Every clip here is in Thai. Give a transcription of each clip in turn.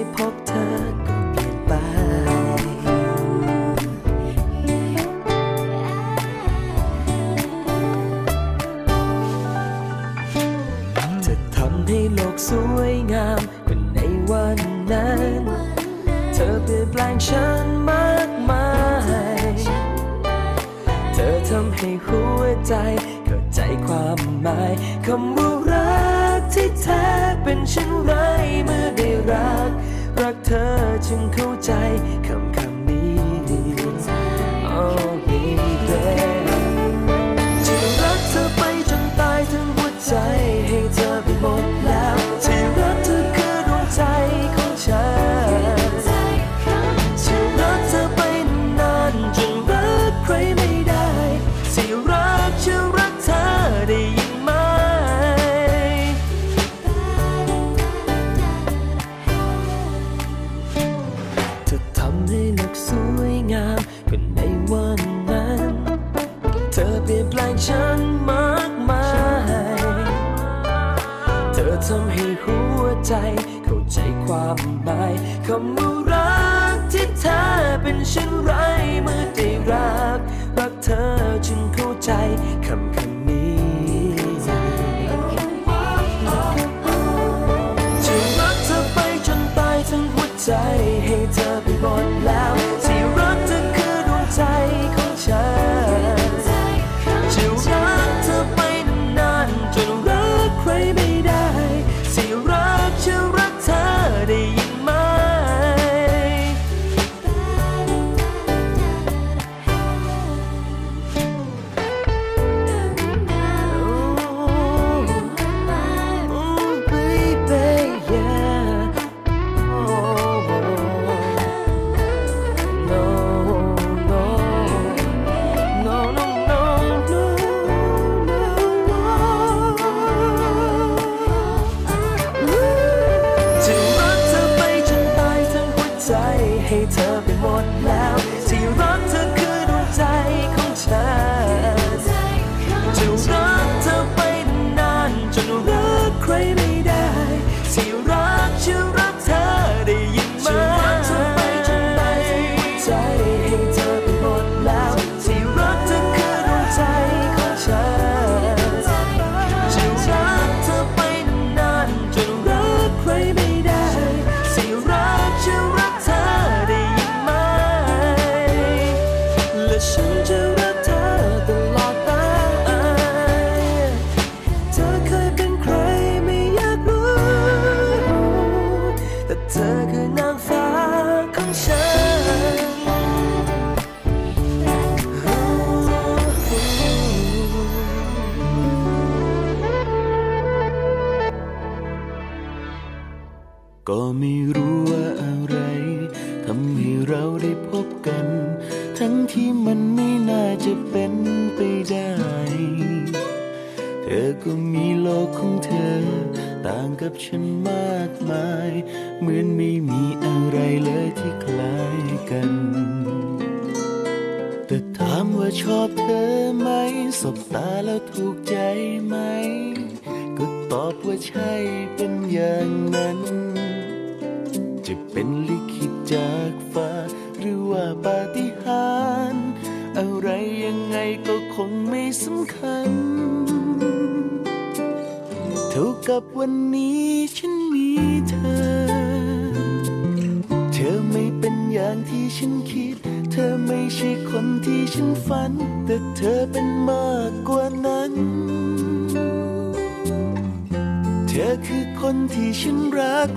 เธอทำให้โลกสวยงามกว่าในวันนั้น เธอเปลี่ยนแปลงฉันมากมาย เธอทำให้หัวใจเข้าใจความหมายคำว่ารักที่แท้เป็นเช่นไรเมื่อได้รัก รักเธอจึงเข้าใจคำ ทำให้หัวใจ เข้าใจความหมายคำว่ารักที่แท้เป็นเช่นไรเมื่อได้รัก รักเธอจึงเข้าใจคำคำนี้ที่รักเธอไปจนตายทั้งหัวใจให้เธอไปหมดแล้ว ก็ไม่รู้ว่าอะไรทำให้เราได้พบกัน ทั้งที่มันไม่น่าจะเป็นไปได้ เธอก็มีโลกของเธอ ต่างกับฉันมากมาย เหมือนไม่มีอะไรเลยที่คล้ายกัน แต่ถามว่าชอบเธอไหม สบตาแล้วถูกใจไหม ก็ตอบว่าใช่เป็นอย่างนั้น งไม่สำคัญ เท่ากับวันนี้ฉันมีเธอ เธอไม่เป็นอย่างที่ฉันคิด เธอไม่ใช่คนที่ฉันฝัน แต่เธอเป็นมากกว่านั้น เธอคือคนที่ฉันรัก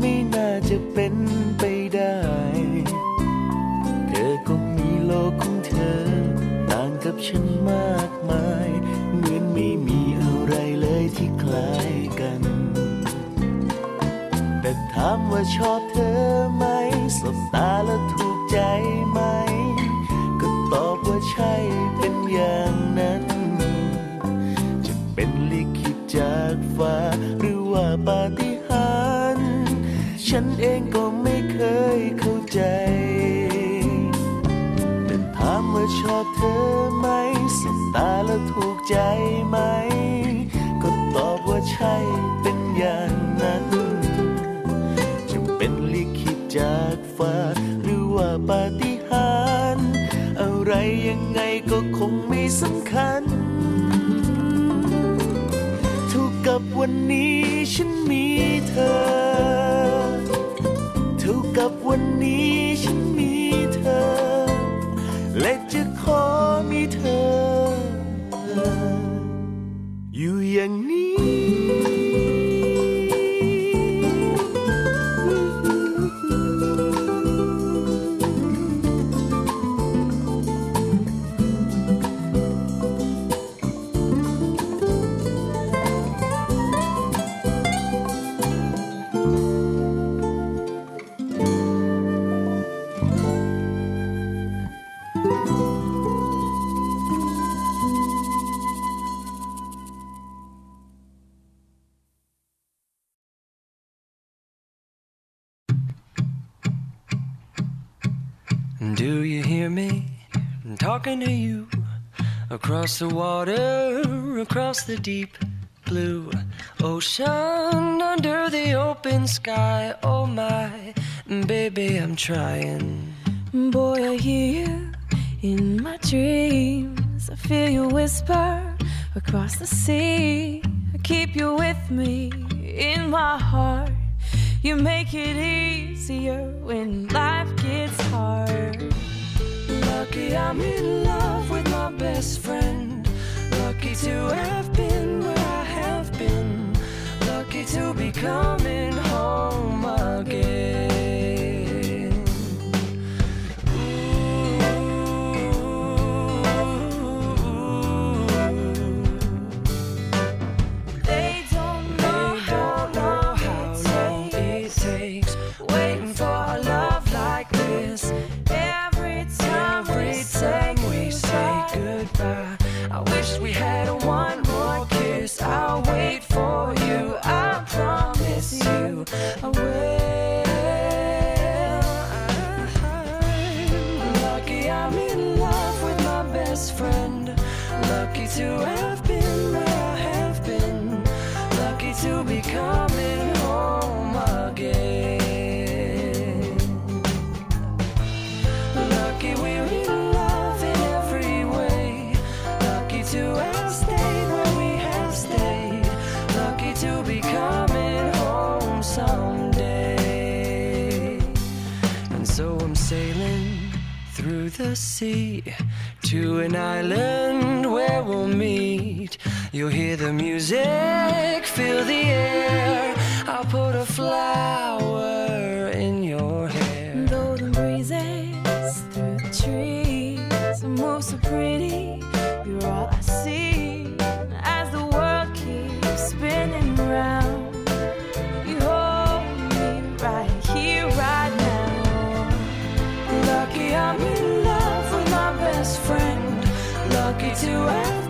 ไม่น่าจะเป็นไปได้ เธอก็มีโลกของเธอ ต่างกับฉันมากมาย เหมือนไม่มีอะไรเลยที่คล้ายกัน แต่ถามว่าชอบเธอไหม สบตาแล้วถูกใจไหม ก็ตอบว่าใช่เป็นอย่างนั้น จะเป็นลิขิตจากฟ้า หรือว่าปาฏิ ฉันเองก็ไม่เคยเข้าใจ แต่ถามว่าชอบเธอไหมสบตาแล้วถูกใจไหม ก็ตอบว่าใช่เป็นอย่างนั้น จะเป็นลิขิตจากฟ้า หรือว่าปาฏิหาริย์อะไรยังไงก็คงไม่สำคัญเท่ากับวันนี้ฉันมีเธอ นี้ฉันมีเธอ และจะขอมีเธอ Do you hear me I'm talking to you across the water, across the deep blue ocean, under the open sky? Oh my, baby, I'm trying. Boy, I hear you in my dreams. I feel you whisper across the sea. I keep you with me in my heart. You make it easier when life gets hard. Lucky I'm in love with my best friend. Lucky to have been where I have been. Lucky to be coming home again. Sea to an island where we'll meet. You'll hear the music, away.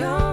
come.